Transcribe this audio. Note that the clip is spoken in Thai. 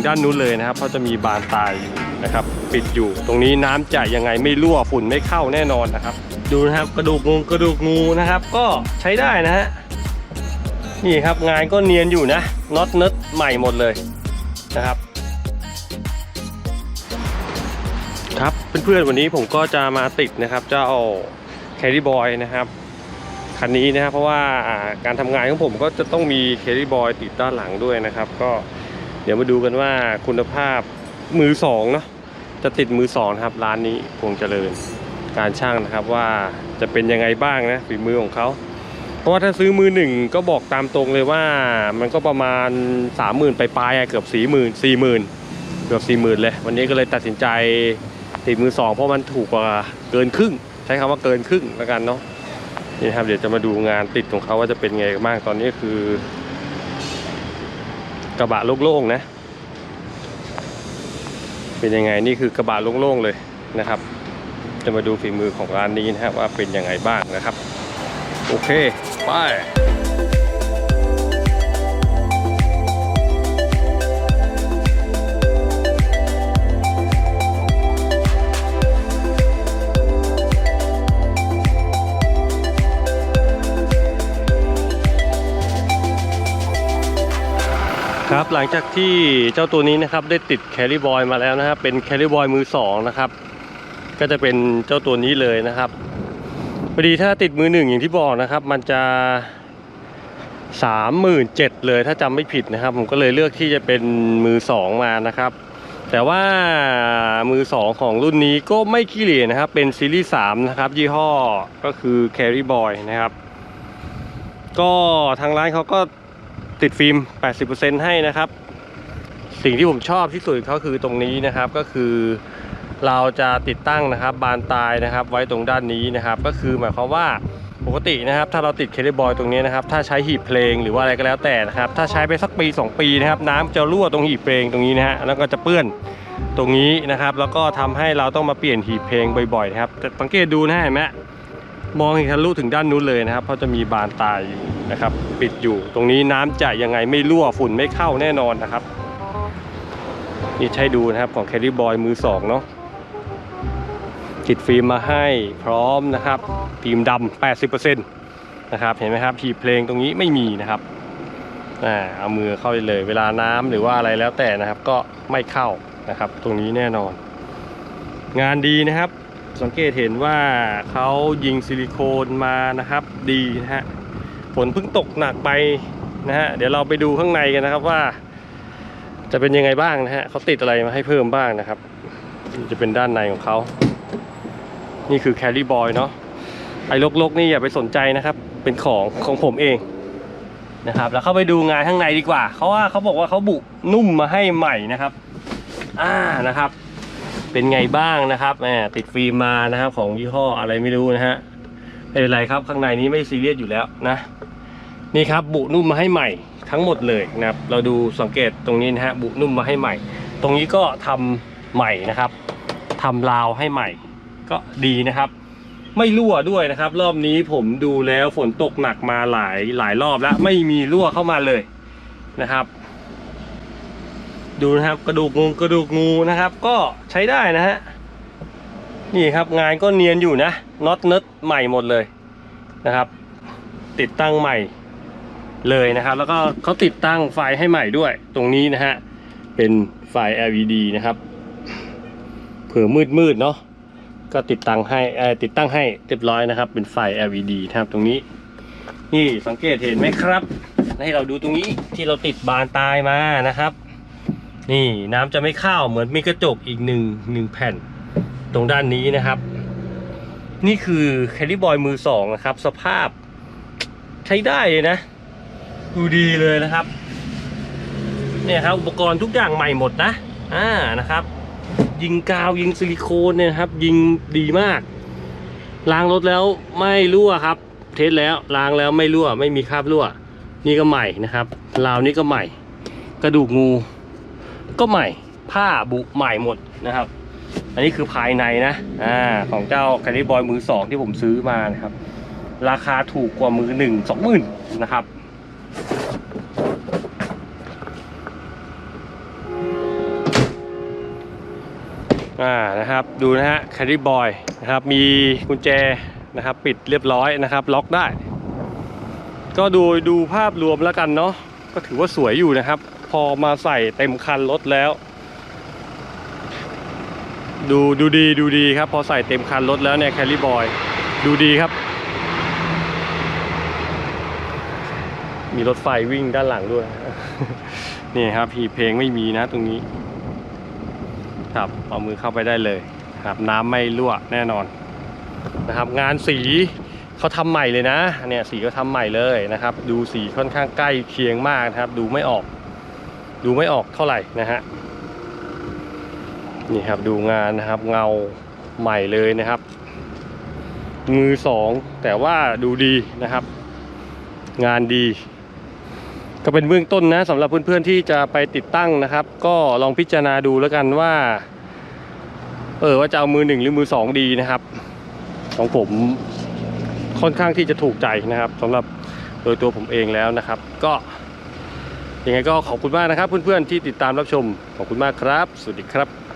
งด้านนู้นเลยนะครับ เพราะจะมีบานตายอยู่นะครับ ปิดอยู่ ตรงนี้น้ำจะยังไงไม่รั่วฝุ่นไม่เข้าแน่นอนนะครับ ดูนะครับกระดูกงูกระดูกงูนะครับ ก็ใช้ได้นะฮะนี่ครับงานก็เนียนอยู่นะน็อตเนิร์ดใหม่หมดเลยนะครับ ครับเพื่อนๆวันนี้ผมก็จะมาติดนะครับเจ้าแคริบอยนะครับคันนี้นะครับเพราะว่าอ่าการทำงานของผมก็จะต้องมีแคริบอยติดด้านหลังด้วยนะครับ ก็ เดี๋ยวมาดูกันว่าคุณภาพมือสองเนาะจะติดมือสองครับร้านนี้พวงเจริญการช่างนะครับว่าจะเป็นยังไงบ้างนะฝีมือของเขาเพราะว่าถ้าซื้อมือหนึ่งก็บอกตามตรงเลยว่ามันก็ประมาณสามหมื่นไปปลายๆเกือบสี่หมื่นสี่หมื่นเกือบสี่หมื่นเลย วันนี้ก็เลยตัดสินใจติดมือสองเพราะมันถูกกว่าเกินครึ่ง ใช้คำว่าเกินครึ่งแล้วกันเนาะนี่ครับเดี๋ยวจะมาดูงานติดของเขาว่าจะเป็นไงบ้างตอนนี้คือ กระบะโล่งๆนะ เป็นยังไงนี่คือกระบะโล่งๆเลยนะครับ จะมาดูฝีมือของร้านนี้นะฮะว่าเป็นยังไงบ้างนะครับ โอเค ไป ครับหลังจากที่เจ้าตัวนี้นะครับได้ติดแคริบอยมาแล้วนะครับเป็นแคริบอยมือสองนะครับก็จะเป็นเจ้าตัวนี้เลยนะครับพอดีถ้าติดมือหนึ่งอย่างที่บอกนะครับ มันจะสามหมื่นเจ็ดเลยถ้าจำไม่ผิดนะครับ ผมก็เลยเลือกที่จะเป็นมือสองมานะครับ แต่ว่ามือสองของรุ่นนี้ก็ไม่ขี้เหร่นะครับ เป็นซีรีส์สามนะครับ ยี่ห้อก็คือ Carry Boy นะครับ ก็ทางร้านเขาก็ ติดฟิล์ม 80%ให้นะครับ สิ่งที่ผมชอบที่สุดเขาคือตรงนี้นะครับก็คือเราจะติดตั้งนะครับ บานตายนะครับ ไว้ตรงด้านนี้นะครับ ก็คือหมายความว่าปกตินะครับ ถ้าเราติดเคเบิลบอยตรงนี้นะครับ ถ้าใช้หีบเพลงหรือว่าอะไรก็แล้วแต่นะครับ ถ้าใช้ไปสักปี 2 ปีนะครับ น้ำจะรั่วตรงหีบเพลงตรงนี้นะฮะแล้วก็จะเปื้อนตรงนี้นะครับ แล้วก็ทำให้เราต้องมาเปลี่ยนหีบเพลงบ่อยๆนะครับแต่สังเกตดูนะเห็นไหมมองเห็นทะลุถึงด้านนู้นเลยนะครับ เพราะจะมีบานตายอยู่ นะครับปิดอยู่ตรงนี้น้ำจะยังไงไม่รั่วฝุ่นไม่เข้าแน่นอนนะครับ นี่ใช้ดูนะครับของแคริบอยมือสองเนาะติดฟิล์มมาให้พร้อมนะครับฟิล์มดำ80%นะครับเห็นไหมครับหีเพลงตรงนี้ไม่มีนะครับอ่าเอามือเข้าไปเลย เวลาน้ำหรือว่าอะไรแล้วแต่นะครับ ก็ไม่เข้านะครับ ตรงนี้แน่นอน งานดีนะครับ สังเกตเห็นว่าเขายิงซิลิโคนมานะครับดีนะฮะ นเพิ่งตกหนักไปนะฮะเดี๋ยวเราไปดูข้างในกันนะครับว่า จะเป็นยังไงบ้างนะฮะเขาติดอะไรมาให้เพิ่มบ้างนะครับนี่จะเป็นด้านในของเขา นี่คือแครี่บอยเนาะไอ้ลกๆนี่อย่าไปสนใจนะครับ เป็นของของผมเองนะครับ แล้วเข้าไปดูงานข้างในดีกว่าเขาว่าเขาบอกว่าเขาบุนุ่มมาให้ใหม่นะครับอ่านะครับ เป็นไงบ้างนะครับแหมติดฟิล์มมานะครับ ของยี่ห้ออะไรไม่รู้นะฮะไม่เป็นไรครับข้างในนี้ไม่ซีเรียสอยู่แล้วนะ นี่ครับบุนุ่มมาให้ใหม่ทั้งหมดเลยนะครับ เราดูสังเกตตรงนี้นะฮะบุนุ่มมาให้ใหม่ ตรงนี้ก็ทำใหม่นะครับทำราวให้ใหม่ ก็ดีนะครับ ไม่รั่วด้วยนะครับ รอบนี้ผมดูแล้วฝนตกหนักมาหลายหลายรอบแล้วไม่มีรั่วเข้ามาเลยนะครับ ดูนะครับกระดูกงูกระดูกงูนะครับ ก็ใช้ได้นะฮะนี่ครับงานก็เนียนอยู่นะน็อตเนิร์ดใหม่หมดเลยนะครับ ติดตั้งใหม่ เลยนะครับ แล้วก็เขาติดตั้งไฟให้ใหม่ด้วย ตรงนี้นะฮะเป็นไฟ LED นะครับเผื่อมืดมืดๆเนาะก็ติดตั้งให้ติดตั้งให้เรียบร้อยนะครับ เป็นไฟ LED นะครับตรงนี้ นี่สังเกตเห็นไหมครับให้เราดูตรงนี้ที่เราติดบานตายมานะครับ นี่น้ำจะไม่เข้าเหมือนมีกระจกอีกหนึ่งหนึ่งแผ่น ตรงด้านนี้นะครับ นี่คือแคลิบอยมือสองนะครับ สภาพใช้ได้เลยนะ ดูดีเลยนะครับ เนี่ยครับอุปกรณ์ทุกอย่างใหม่หมดนะอ่านะครับ ยิงกาวยิงซิลิโคนเนี่ยครับ ยิงดีมากล้างรถแล้วไม่รั่วครับ เทสแล้วล้างแล้วไม่รั่ว ไม่มีคราบรั่ว นี่ก็ใหม่นะครับราวนี้ก็ใหม่ กระดูกงู ก็ใหม่ผ้าบุใหม่หมดนะครับ อันนี้คือภายในนะอ่าของเจ้าแคนิบอยมือสองที่ผมซื้อมานะครับ ราคาถูกกว่ามือหนึ่งสองหมื่นนะครับ อ่านะครับดูนะฮะแคริบอยนะครับมีกุญแจนะครับปิดเรียบร้อยนะครับ ล็อกได้ ก็ดูดูภาพรวมแล้วกันเนาะก็ถือว่าสวยอยู่นะครับ พอมาใส่เต็มคันรถแล้ว ดูดูดีดูดีครับ พอใส่เต็มคันรถแล้วเนี่ยแคริบอยดูดีครับ มีรถไฟวิ่งด้านหลังด้วย นี่ครับหีเพลงไม่มีนะตรงนี้ ครับเอามือเข้าไปได้เลยครับน้ำไม่รั่วแน่นอนนะครับ งานสีเขาทำใหม่เลยนะเนี่ยสีก็ทำใหม่เลยนะครับ ดูสีค่อนข้างใกล้เคียงมากนะครับ ดูไม่ออก ดูไม่ออกเท่าไหร่นะฮะนี่ครับดูงานนะครับเงาใหม่เลยนะครับ มือสองแต่ว่าดูดีนะครับ งานดี ก็เป็นเบื้องต้นนะสำหรับเพื่อนๆที่จะไปติดตั้งนะครับ ก็ลองพิจารณาดูแล้วกันว่า เออว่าจะเอามือหนึ่งหรือมือสองดีนะครับ ของผมค่อนข้างที่จะถูกใจนะครับสำหรับโดยตัวผมเองแล้วนะครับ ก็ยังไงก็ขอบคุณมากนะครับ เพื่อนๆที่ติดตามรับชมขอบคุณมากครับ สวัสดีครับ